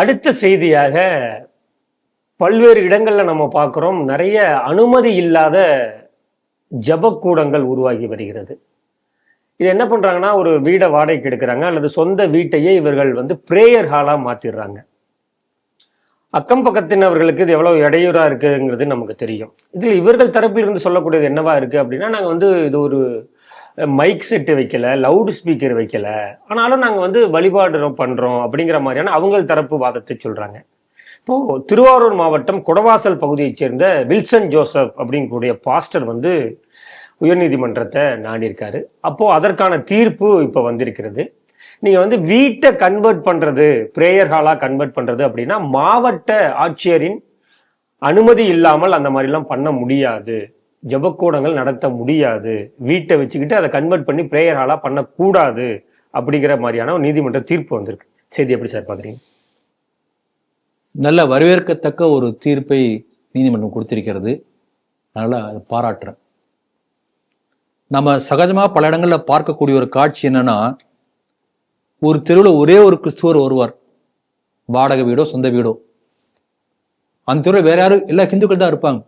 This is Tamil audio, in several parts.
அடுத்த செய்தியாக பல்வேறு இடங்கள்ல நம்ம பார்க்குறோம். நிறைய அனுமதி இல்லாத ஜபக்கூடங்கள் உருவாகி வருகிறது. இது என்ன பண்றாங்கன்னா ஒரு வீடை வாடகைக்கு எடுக்கிறாங்க. அல்லது சொந்த வீட்டையே இவர்கள் வந்து பிரேயர் ஹாலா மாத்திடுறாங்க. அக்கம் பக்கத்தினவர்களுக்கு இது எவ்வளவு இடையூறா இருக்குங்கிறது நமக்கு தெரியும். இதில் இவர்கள் தரப்பில் இருந்து சொல்லக்கூடியது என்னவா இருக்கு அப்படின்னா நாங்கள் வந்து இது ஒரு மைக் செட்டு வைக்கல லவுட் ஸ்பீக்கர் வைக்கல. ஆனாலும் நாங்கள் வந்து வழிபாடு பண்ணுறோம் அப்படிங்கிற மாதிரியான அவங்கள் தரப்பு வாதத்தை சொல்கிறாங்க இப்போ திருவாரூர் மாவட்டம் குடவாசல் பகுதியைச் சேர்ந்த வில்சன் ஜோசப் அப்படிங்கக்கூடிய பாஸ்டர் வந்து உயர்நீதிமன்றத்தை நாடியிருக்காரு. அப்போ அதற்கான தீர்ப்பு இப்போ வந்திருக்கிறது. நீங்கள் வந்து வீட்டை கன்வெர்ட் பண்ணுறது பிரேயர் ஹாலாக கன்வெர்ட் பண்ணுறது அப்படின்னா மாவட்ட ஆட்சியரின் அனுமதி இல்லாமல் அந்த மாதிரிலாம் பண்ண முடியாது. ஜபக்கூடங்கள் நடத்த முடியாது. வீட்டை வச்சுக்கிட்டு அதை கன்வெர்ட் பண்ணி ப்ரேயர் ஹாலாக பண்ணக்கூடாது அப்படிங்கிற மாதிரியான ஒரு நீதிமன்ற தீர்ப்பு வந்திருக்கு. செய்தி எப்படி சார் பார்க்குறீங்க? நல்ல வரவேற்கத்தக்க ஒரு தீர்ப்பை நீதிமன்றம் கொடுத்திருக்கிறது. அதனால் அதை பாராட்டுறேன். நம்ம சகஜமாக பல இடங்களில் பார்க்கக்கூடிய ஒரு காட்சி என்னன்னா ஒரு தெருவில் ஒரே ஒரு கிறிஸ்துவர் வருவார் வாடகை வீடோ சொந்த வீடோ. அந்த தெருவில் வேற யாரும் எல்லா ஹிந்துக்கள் தான் இருப்பாங்க.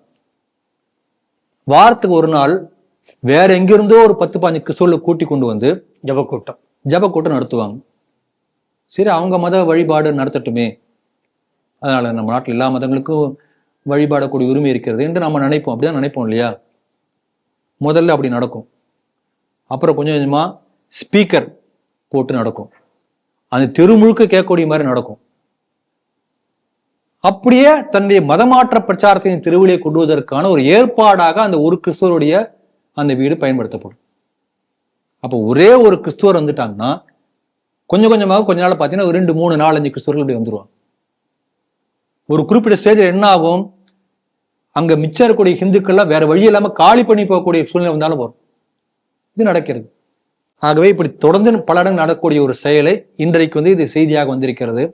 வாரத்துக்கு ஒரு நாள் வேற எங்கிருந்தோ ஒரு பத்து பாஞ்சு கிறிஸ்துவர்களை கூட்டி கொண்டு வந்து ஜபக்கூட்டம். ஜப கூட்டம் நடத்துவாங்க. சரி அவங்க மத வழிபாடு நடத்தட்டுமே. அதனால நம்ம நாட்டில் எல்லா மதங்களுக்கும் வழிபாடக்கூடிய உரிமை இருக்கிறது என்று நம்ம நினைப்போம். அப்படிதான் நினைப்போம் இல்லையா? முதல்ல அப்படி நடக்கும். அப்புறம் கொஞ்சம் கொஞ்சமா ஸ்பீக்கர் போட்டு நடக்கும். அந்த தெரு முழுக்க கேட்கக்கூடிய மாதிரி நடக்கும். அப்படியே தன்னுடைய மதமாற்ற பிரச்சாரத்தின் திருவிழியை கொண்டுவதற்கான ஒரு ஏற்பாடாக அந்த ஒரு கிறிஸ்துவருடைய அந்த வீடு பயன்படுத்தப்படும். அப்போ ஒரே ஒரு கிறிஸ்துவர் வந்துட்டாங்கன்னா கொஞ்சம் கொஞ்சமாக கொஞ்ச நாள் பார்த்தீங்கன்னா ஒரு ரெண்டு மூணு நாலஞ்சு கிறிஸ்துவர்கள் இப்படி வந்துருவாங்க. ஒரு குறிப்பிட்ட ஸ்டேஜில் என்ன ஆகும்? அங்கே மிச்சம் இருக்கக்கூடிய ஹிந்துக்கள்லாம் வேற வழி இல்லாமல் காலி பண்ணி போகக்கூடிய சூழ்நிலை வந்தாலும் வரும். இது நடக்கிறது. ஆகவே இப்படி தொடர்ந்து பல இடங்கள் நடக்கக்கூடிய ஒரு செயலை இன்றைக்கு வந்து இது செய்தியாக வந்திருக்கிறது.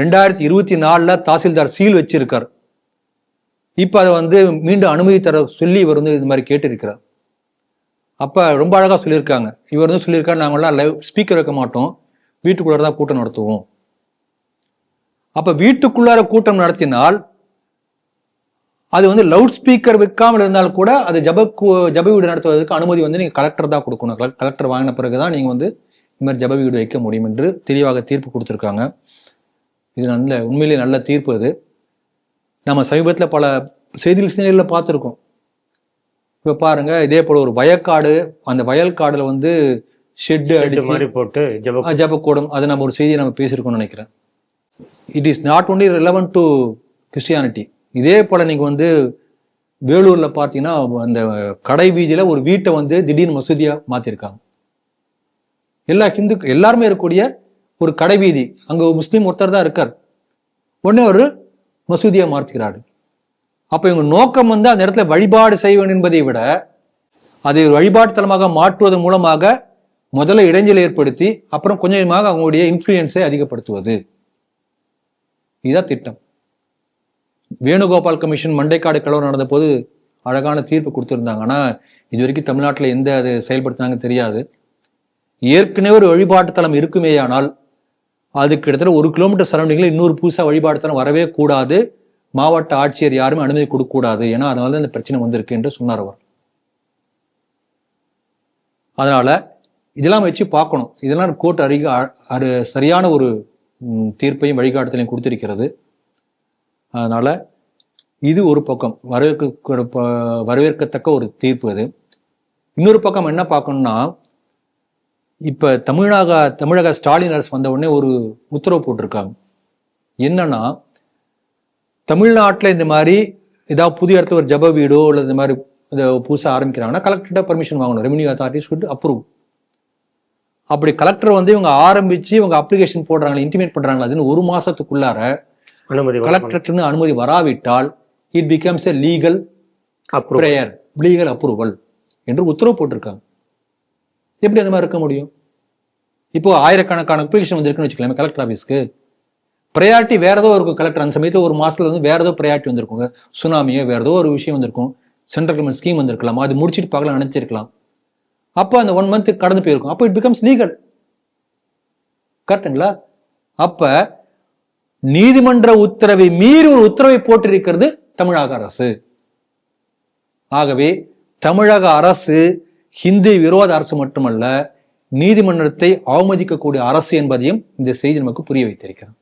ரெண்டாயிரத்தி இருபத்தி நாலில் தாசில்தார் சீல் வச்சிருக்கார். இப்போ அதை வந்து மீண்டும் அனுமதி தர சொல்லி இவர் வந்து இது மாதிரி கேட்டிருக்கிறார். அப்போ ரொம்ப அழகாக சொல்லியிருக்காங்க. இவர் வந்து சொல்லியிருக்காரு நாங்கள்லாம் லைவ் ஸ்பீக்கர் வைக்க மாட்டோம். வீட்டுக்குள்ளார தான் கூட்டம் நடத்துவோம். அப்போ வீட்டுக்குள்ளார கூட்டம் நடத்தினால் அது வந்து லவுட் ஸ்பீக்கர் வைக்காமல் இருந்தால் கூட அது ஜப ஜப வீடு நடத்துவதற்கு அனுமதி வந்து நீங்கள் கலெக்டர் தான் கொடுக்கணும். கலெக்டர் வாங்கின பிறகு தான் நீங்கள் வந்து இந்த மாதிரி ஜப வீடு வைக்க முடியும் என்று தெளிவாக தீர்ப்பு கொடுத்துருக்காங்க. இது நல்ல உண்மையிலேயே நல்ல தீர்ப்பு இது நம்ம சமீபத்துல பல செய்திகள் சிந்தனைகளில் பார்த்துருக்கோம். இப்ப பாருங்க இதே போல ஒரு வயக்காடு அந்த வயல் காடுல வந்து ஷெட் இது அடிச்சு மாதிரி போட்டு ஜப ஜபக்கூடம் அது நம்ம ஒரு செய்தியை நம்ம பேசியிருக்கோம்னு நினைக்கிறேன். It is not only relevant to Christianity இதே போல நீங்க வந்து வேலூர்ல பார்த்தீங்கன்னா அந்த கடை வீதியில ஒரு வீட்டை வந்து திடீர்னு மசூதியா மாத்திருக்காங்க. எல்லா ஹிந்து எல்லாருமே இருக்கக்கூடிய ஒரு கடைவீதி. அங்க ஒரு முஸ்லீம் ஒருத்தர் தான் இருக்கார். உடனே ஒரு மசூதியை மாற்றுகிறாரு. அப்ப இவங்க நோக்கம் வந்து அந்த இடத்துல வழிபாடு செய்ய வேண்டும் என்பதை விட அதை ஒரு வழிபாட்டு தலமாக மாற்றுவதன் மூலமாக முதல்ல இடைஞ்சல் ஏற்படுத்தி அப்புறம் கொஞ்சம் கொஞ்சமாக அவங்களுடைய இன்ஃப்ளூயன்ஸை அதிகப்படுத்துவது. இதுதான் திட்டம். வேணுகோபால் கமிஷன் மண்டைக்காடு கலவரம் நடந்த போது அழகான தீர்ப்பு கொடுத்துருந்தாங்க. ஆனால் இது வரைக்கும் தமிழ்நாட்டில் எந்த அது செயல்படுத்தினாங்க தெரியாது. ஏற்கனவே ஒரு வழிபாட்டு தலம் இருக்குமேயானால் அதுக்கு கிட்டத்தட்ட ஒரு கிலோமீட்டர் சரௌண்டிங்கில் இன்னொரு புதுசாக வழிபாடுத்தனம் வரவே கூடாது. மாவட்ட ஆட்சியர் யாருமே அனுமதி கொடுக்கக்கூடாது. ஏன்னா அதனால தான் இந்த பிரச்சனை வந்திருக்கு என்று சொன்னார் அவர். அதனால இதெல்லாம் வச்சு பார்க்கணும். இதெல்லாம் கோர்ட் அருக அரு சரியான ஒரு தீர்ப்பையும் வழிகாட்டுதலையும் கொடுத்திருக்கிறது. அதனால இது ஒரு பக்கம். வரவேற்க வரவேற்கத்தக்க ஒரு தீர்ப்பு அது. இன்னொரு பக்கம் என்ன பார்க்கணும்னா இப்ப தமிழக தமிழக ஸ்டாலின் அரசு வந்த உடனே ஒரு உத்தரவு போட்டிருக்காங்க. என்னன்னா தமிழ்நாட்டுல இந்த மாதிரி ஏதாவது புதிய இடத்துல ஒரு ஜப வீடோ இல்லை இந்த மாதிரி இதை புதுசா ஆரம்பிக்கிறாங்கன்னா கலெக்டர்கிட்ட பர்மிஷன் வாங்கணும். ரெவன்யூ அத்தாரிட்டிஸ் விட்டு அப்ரூவ் அப்படி கலெக்டர் வந்து இவங்க ஆரம்பிச்சு இவங்க அப்ளிகேஷன் போடுறாங்களே இன்டிமேட் பண்றாங்களா அதுன்னு ஒரு மாசத்துக்குள்ளார அனுமதி கலெக்டர் இருந்து அனுமதி வராவிட்டால் it becomes a legal prayer legal approval என்று உத்தரவு போட்டிருக்காங்க. எப்படி அந்த மாதிரி இருக்க முடியும்? இப்போ ஆயிரக்கணக்கான அப்ளிகேஷன் வந்திருக்குன்னு வச்சுக்கலாமே கலெக்டர் ஆஃபீஸ்க்கு ப்ரையாரிட்டி வேற ஏதோ இருக்கும் கலெக்டர் அந்த சமயத்தில் ஒரு மாசத்துல வந்து வேற ஏதோ ப்ரையாரிட்டி வந்திருக்குங்க. சுனாமியோ வேற ஏதோ ஒரு விஷயம் வந்திருக்கும். சென்ட்ரல் கவர்மெண்ட் ஸ்கீம் வந்திருக்கலாம். அது முடிச்சிட்டு பார்க்கலாம் நினைச்சிருக்கலாம். அப்போ அந்த ஒன் மந்த் கடந்து போயிருக்கும். அப்போ இட் பிகம்ஸ் லீகல் கரெக்டுங்களா அப்ப நீதிமன்ற உத்தரவை மீறி ஒரு உத்தரவை போட்டிருக்கிறது தமிழக அரசு. ஆகவே தமிழக அரசு ஹிந்து விரோத அரசு மட்டுமல்ல நீதிமன்றத்தை அவமதிக்கக்கூடிய அரசு என்பதையும் இந்த செய்தி நமக்கு புரிய வைத்திருக்கிறது.